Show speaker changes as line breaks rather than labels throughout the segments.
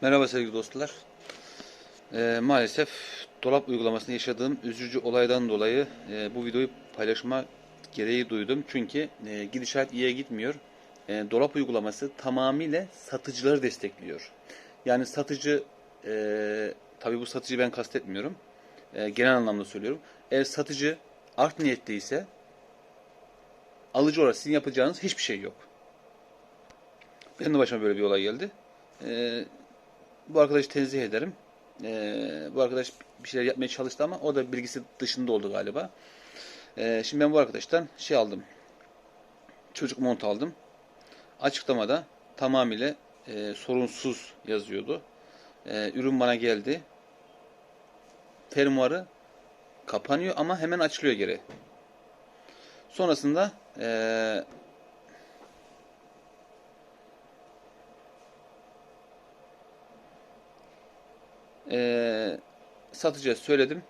Merhaba sevgili dostlar. Ee, maalesef dolap uygulamasında yaşadığım üzücü olaydan dolayı e, bu videoyu paylaşma gereği duydum. Çünkü e, gidişat iyiye gitmiyor. E, dolap uygulaması tamamıyla satıcıları destekliyor. Yani satıcı, e, tabii bu satıcıyı ben kastetmiyorum. E, genel anlamda söylüyorum. Eğer satıcı art niyetliyse alıcı olarak sizin yapacağınız hiçbir şey yok. Benim de başıma böyle bir olay geldi. Ee, bu arkadaşı tenzih ederim. Ee, bu arkadaş bir şeyler yapmaya çalıştı ama o da bilgisi dışında oldu galiba. Ee, şimdi ben bu arkadaştan şey aldım. Çocuk mont aldım. Açıklamada tamamıyla e, sorunsuz yazıyordu. Ee, ürün bana geldi. Fermuarı kapanıyor ama hemen açılıyor geri. Sonrasında e, Ee, satıcıya söyledim.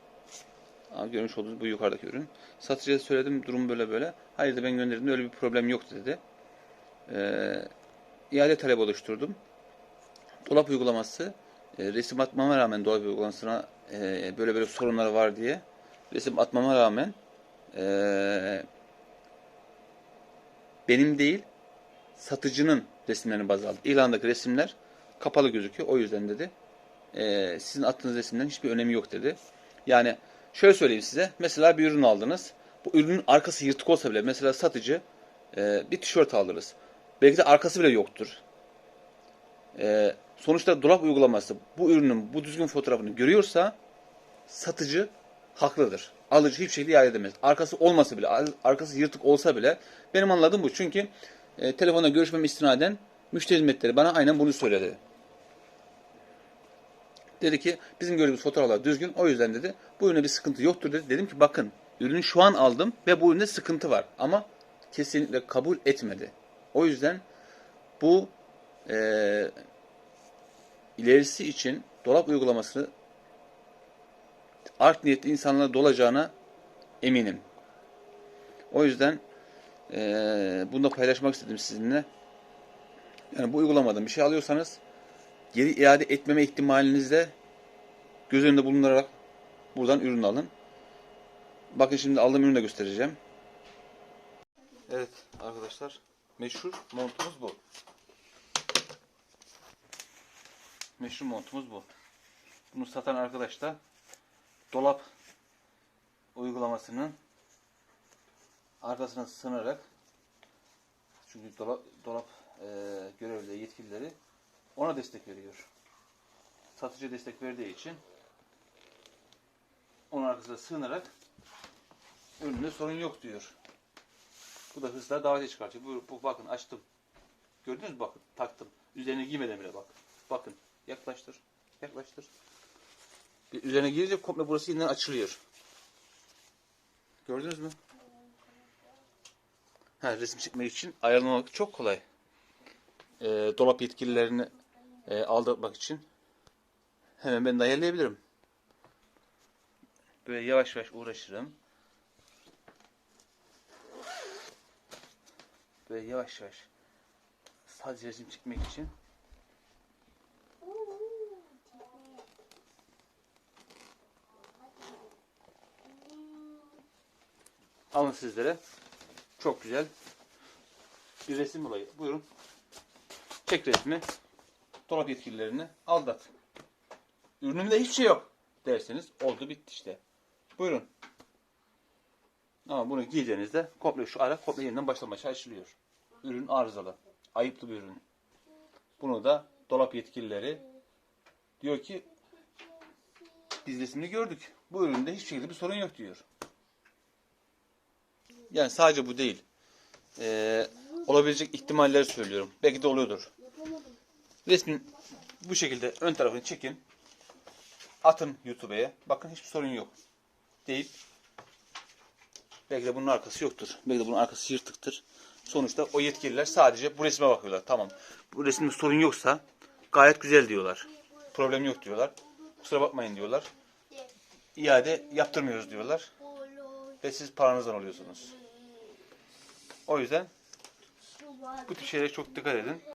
Aa, görmüş olduğunuz bu yukarıdaki ürün. Satıcıya söyledim durum böyle böyle. Hayır da ben gönderdim öyle bir problem yok dedi. Ee, iade talep oluşturdum. Dolap uygulaması e, resim atmama rağmen dolap uygulamasına e, böyle böyle sorunlar var diye resim atmama rağmen e, benim değil satıcının resimlerini baz aldı. İlandaki resimler kapalı gözüküyor. O yüzden dedi e, sizin attığınız resimlerin hiçbir önemi yok dedi. Yani şöyle söyleyeyim size. Mesela bir ürün aldınız. Bu ürünün arkası yırtık olsa bile mesela satıcı e, bir tişört aldınız. Belki de arkası bile yoktur. E, sonuçta dolap uygulaması bu ürünün bu düzgün fotoğrafını görüyorsa satıcı haklıdır. Alıcı hiçbir şekilde iade edemez. Arkası olmasa bile, arkası yırtık olsa bile benim anladığım bu. Çünkü e, telefonda görüşmem istinaden müşteri hizmetleri bana aynen bunu söyledi. Dedi ki bizim gördüğümüz fotoğraflar düzgün. O yüzden dedi bu ürüne bir sıkıntı yoktur dedi. Dedim ki bakın ürünü şu an aldım ve bu üründe sıkıntı var. Ama kesinlikle kabul etmedi. O yüzden bu e, ilerisi için dolap uygulaması art niyetli insanlara dolacağına eminim. O yüzden e, bunu da paylaşmak istedim sizinle. Yani bu uygulamadan bir şey alıyorsanız geri iade etmeme ihtimalinizde göz önünde bulundurarak buradan ürün alın. Bakın şimdi aldığım ürünü de göstereceğim. Evet arkadaşlar meşhur montumuz bu. Meşhur montumuz bu. Bunu satan arkadaş da dolap uygulamasının arkasına sığınarak çünkü dolap, dolap e, görevlileri, yetkilileri ona destek veriyor. Satıcı destek verdiği için onun arkasına sığınarak üründe sorun yok diyor. Bu da hırsızlar davete çıkartıyor. Bu, bu bakın açtım. Gördünüz mü bakın taktım. Üzerine giymeden bile bak. Bakın yaklaştır. Yaklaştır. Bir üzerine girince komple burası yeniden açılıyor. Gördünüz mü? Ha, resim çekmek için ayarlamak çok kolay. Ee, dolap yetkililerini e, aldırmak için hemen ben ayarlayabilirim. Böyle yavaş yavaş uğraşırım. Böyle yavaş yavaş sadece resim çekmek için alın sizlere çok güzel bir resim olayı. Buyurun. Çek resmi. Dolap yetkililerini aldat. Ürünümde hiçbir şey yok derseniz oldu bitti işte. Buyurun. Ama bunu giydiğinizde komple şu ara komple yeniden başlamaya açılıyor. Ürün arızalı. Ayıplı bir ürün. Bunu da dolap yetkilileri diyor ki biz resmini gördük. Bu üründe hiçbir şekilde bir sorun yok diyor. Yani sadece bu değil. Ee, olabilecek ihtimalleri söylüyorum. Belki de oluyordur. Resmin bu şekilde ön tarafını çekin. Atın YouTube'ya. Bakın hiçbir sorun yok. Deyip belki de bunun arkası yoktur. Belki de bunun arkası yırtıktır. Sonuçta o yetkililer sadece bu resme bakıyorlar. Tamam. Bu resimde sorun yoksa gayet güzel diyorlar. Problem yok diyorlar. Kusura bakmayın diyorlar. İade yaptırmıyoruz diyorlar. Ve siz paranızdan alıyorsunuz. O yüzden bu tip şeylere çok dikkat edin.